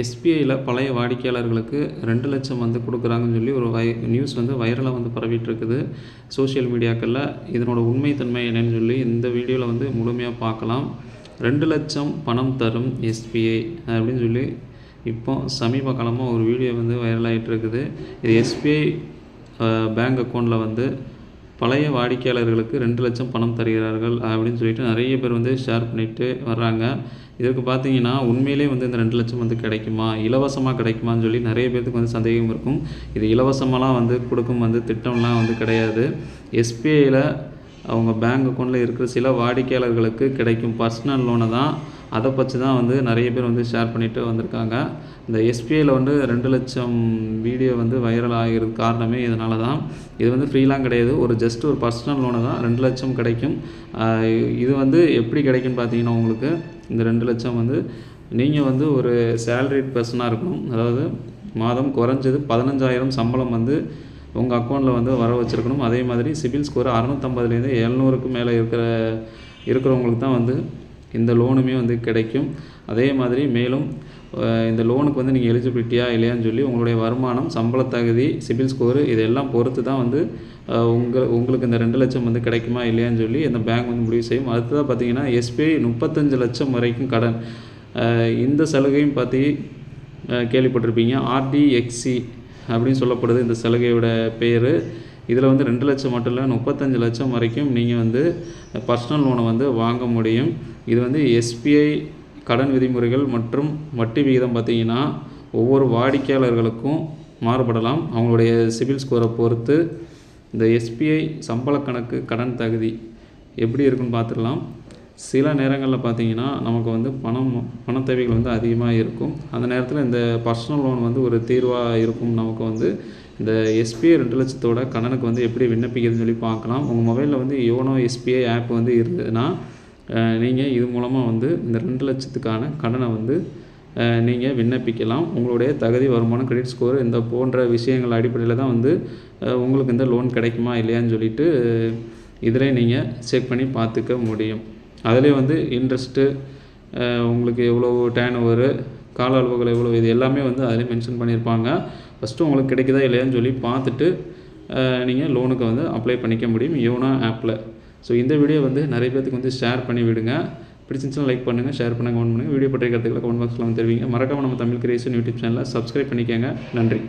எஸ்பிஐயில் பழைய வாடிக்கையாளர்களுக்கு ரெண்டு லட்சம் வந்து கொடுக்குறாங்கன்னு சொல்லி ஒரு வை நியூஸ் வந்து வைரலாக வந்து பரவிட்டு இருக்குது சோஷியல் மீடியாக்களில் இதனோட உண்மைத்தன்மை என்னன்னு சொல்லி இந்த வீடியோவில் வந்து முழுமையாக பார்க்கலாம். ரெண்டு லட்சம் பணம் தரும் எஸ்பிஐ அப்படின்னு சொல்லி இப்போ சமீப காலமாக ஒரு வீடியோ வந்து வைரலாகிட்டு இருக்குது இது எஸ்பிஐ பேங்க் அக்கௌண்ட்டில் வந்து பழைய வாடிக்கையாளர்களுக்கு ரெண்டு லட்சம் பணம் தருகிறார்கள் அப்படின்னு சொல்லிட்டு நிறைய பேர் வந்து ஷேர் பண்ணிட்டு வர்றாங்க. இதற்கு பார்த்தீங்கன்னா உண்மையிலே வந்து இந்த ரெண்டு லட்சம் வந்து கிடைக்குமா? இலவசமாக கிடைக்குமான்னு சொல்லி நிறைய பேர்த்துக்கு வந்து சந்தேகம் இருக்கும். இது இலவசமாலாம் வந்து கொடுக்கும் வந்து திட்டம்லாம் வந்து கிடையாது. எஸ்பிஐயில் அவங்க பேங்க் அக்கௌண்ட்டில் இருக்கிற சில வாடிக்கையாளர்களுக்கு கிடைக்கும் பர்சனல் லோனை தான் அதை பற்றி தான் வந்து நிறைய பேர் வந்து ஷேர் பண்ணிட்டு வந்திருக்காங்க. இந்த எஸ்பிஐயில் வந்து ரெண்டு லட்சம் வீடியோ வந்து வைரல் ஆகிறது காரணமே இதனால தான். இது வந்து ஃப்ரீலாம் கிடையாது. ஒரு ஜஸ்ட் ஒரு பர்சனல் லோனு தான். ரெண்டு லட்சம் கிடைக்கும். இது வந்து எப்படி கிடைக்கும்னு பார்த்தீங்கன்னா உங்களுக்கு இந்த ரெண்டு லட்சம் வந்து நீங்கள் வந்து ஒரு சேலரிட் பர்சனாக இருக்கணும். அதாவது மாதம் குறைஞ்சது பதினஞ்சாயிரம் சம்பளம் வந்து உங்கள் அக்கௌண்ட்டில் வந்து வர வச்சுருக்கணும். அதே மாதிரி சிபில் ஸ்கோர் அறநூற்றம்பதுலேருந்து எழுநூறுக்கு மேலே இருக்கிற இருக்கிறவங்களுக்கு தான் வந்து இந்த லோனுமே வந்து கிடைக்கும். அதே மாதிரி மேலும் இந்த லோனுக்கு வந்து நீங்கள் எலிஜிபிலிட்டியா இல்லையான்னு சொல்லி உங்களுடைய வருமானம் சம்பள தகுதி சிபில் ஸ்கோரு இதெல்லாம் பொறுத்து தான் வந்து உங்கள் உங்களுக்கு இந்த ரெண்டு லட்சம் வந்து கிடைக்குமா இல்லையான்னு சொல்லி இந்த பேங்க் வந்து முடிவு செய்யும். அடுத்ததாக பார்த்தீங்கன்னா எஸ்பிஐ முப்பத்தஞ்சு லட்சம் வரைக்கும் கடன். இந்த சலுகையும் பற்றி கேள்விப்பட்டிருப்பீங்க. ஆர்டிஎக்சி அப்படின்னு சொல்லப்படுது இந்த சலுகையோட பேர். இதில் வந்து ரெண்டு லட்சம் மட்டும் இல்லை முப்பத்தஞ்சு லட்சம் வரைக்கும் நீங்கள் வந்து பர்சனல் லோனை வந்து வாங்க முடியும். இது வந்து எஸ்பிஐ கடன் விதிமுறைகள் மற்றும் வட்டி விகிதம் பார்த்தீங்கன்னா ஒவ்வொரு வாடிக்கையாளர்களுக்கும் மாறுபடலாம். அவங்களுடைய சிபில் ஸ்கோரை பொறுத்து இந்த எஸ்பிஐ சம்பள கணக்கு கடன் தகுதி எப்படி இருக்குன்னு பார்த்துடலாம். சில நேரங்களில் பார்த்தீங்கன்னா நமக்கு வந்து பணம் பண தேவைகள் வந்து அதிகமாக இருக்கும். அந்த நேரத்தில் இந்த பர்சனல் லோன் வந்து ஒரு தீர்வாக இருக்கும் நமக்கு வந்து இந்த எஸ்பிஐ ரெண்டு லட்சத்தோட கடனுக்கு வந்து எப்படி விண்ணப்பிக்கிறதுன்னு சொல்லி பார்க்கலாம். உங்கள் மொபைலில் வந்து யோனோ எஸ்பிஐ ஆப் வந்து இருந்ததுன்னா நீங்கள் இது மூலமாக வந்து இந்த ரெண்டு லட்சத்துக்கான கடனை வந்து நீங்கள் விண்ணப்பிக்கலாம். உங்களுடைய தகுதி வருமானம் கிரெடிட் ஸ்கோர் இந்த போன்ற விஷயங்கள் அடிப்படையில் தான் வந்து உங்களுக்கு இந்த லோன் கிடைக்குமா இல்லையான்னு சொல்லிட்டு இதில் நீங்கள் செக் பண்ணி பார்த்துக்க முடியும். அதிலே வந்து இன்ட்ரெஸ்ட்டு உங்களுக்கு எவ்வளோ டேன் ஓவரு கால அளவுகள் எவ்வளோ இது எல்லாமே வந்து அதிலே மென்ஷன் பண்ணியிருப்பாங்க. ஃபஸ்ட்டு உங்களுக்கு கிடைக்குதா இல்லையான்னு சொல்லி பார்த்துட்டு நீங்கள் லோனுக்கு வந்து அப்ளை பண்ணிக்க முடியும் யோனா ஆப்பில் ஸோ இந்த வீடியோ வந்து நிறைய பேத்துக்கு வந்து ஷேர் பண்ணி விடுங்க. பிடிச்சிருந்துச்சுன்னா லைக் பண்ணுங்கள் ஷேர் பண்ணுங்கள் கமெண்ட் பண்ணுங்கள் வீடியோ பற்றிய கருத்துக்களை கமெண்ட் பாக்ஸில் வந்து தெரிவிங்க. மறக்காம நம்ம தமிழ் கிரியேஷன் யூடியூப் சேனலில் சப்ஸ்கிரைப் பண்ணிக்கோங்க. நன்றி.